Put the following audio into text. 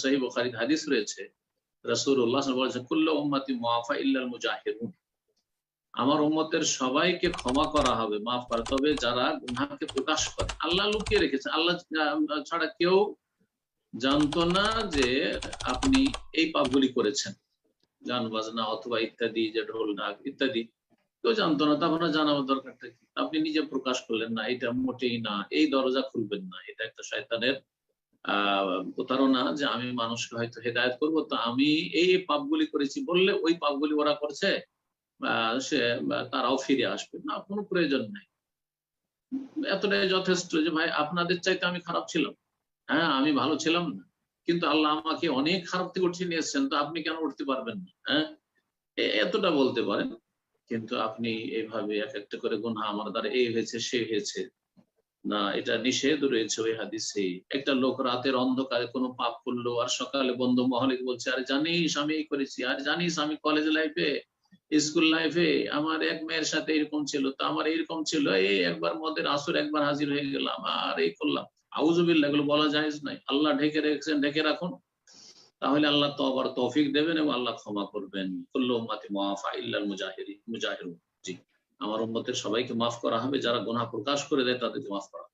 সহি বুখারী হাদিস রয়েছে আলাইহি ওয়াসাল্লাম, কুল্লু মুআফা ইল্লাল মুজাহিরুন আমার উম্মতের সবাইকে ক্ষমা করা হবে, মাফ করা তবে যারা গুনাহকে প্রকাশ করে, আল্লাহ লুকিয়ে রেখেছে। আল্লাহ ছাড়া কেউ জানতো না যে আপনি এই পাপগুলি করেছেন। গান বাজনা অথবা ইত্যাদি, যে ঢোল, ঢাক ইত্যাদি কেউ জানতো না। তা আপনার জানাবার দরকারটা কি? আপনি নিজে প্রকাশ করলেন, না, এটা মোটেই না, এই দরজা খুলবেন না। এটা একটা শয়তানের প্রতারণা যে আমি মানুষকে হয়তো হেদায়ত করব, তো আমি এই পাপগুলি করেছি বললে ওই পাপগুলি ওরা করছে সে তারাও ফিরে আসবে। না, কোনো প্রয়োজন নেই। এতটাই যথেষ্ট যে ভাই, আপনাদের চাইতে আমি খারাপ ছিলাম। হ্যাঁ আমি ভালো ছিলাম না। কিন্তু আল্লাহ আমাকে অনেক খারাপ থেকে নিয়ে এসছেন, তো আপনি কেন উঠতে পারবেন না? হ্যাঁ? এতটা বলতে পারেন। কিন্তু আপনি এইভাবে এক একটা করে গুণা আমার দ্বারা এই হয়েছে, সে হয়েছে। না, এটা নিষেধ রয়েছে ওই হাদিসে। একটা লোক রাতের অন্ধকারে কোনো পাপ করল আর সকালে বন্ধু মহলে বলছে, আর জানিস আমি এই করেছি, আর জানিস আমি কলেজ লাইফে স্কুল লাইফে আমার এক মেয়ের সাথে এরকম ছিল, তো আমার এরকম ছিল, এই একবার মদের আসর একবার হাজির হয়ে গেলাম আর এই করলাম। আউজুবিল্লাহ এগুলো বলা যায় নাই আল্লাহ ঢেকে রেখেছেন, ঢেকে রাখুন। তাহলে আল্লাহ তো আবার তৌফিক দেবেন এবং আল্লাহ ক্ষমা করবেন। কুল্লু উম্মাতি মুআফা ইল্লাল মুজাহিরি, মুজাহিরুন। জি আমার উম্মতের সবাইকে মাফ করা হবে যারা গোনা প্রকাশ করে দেয় তাদেরকে মাফ করা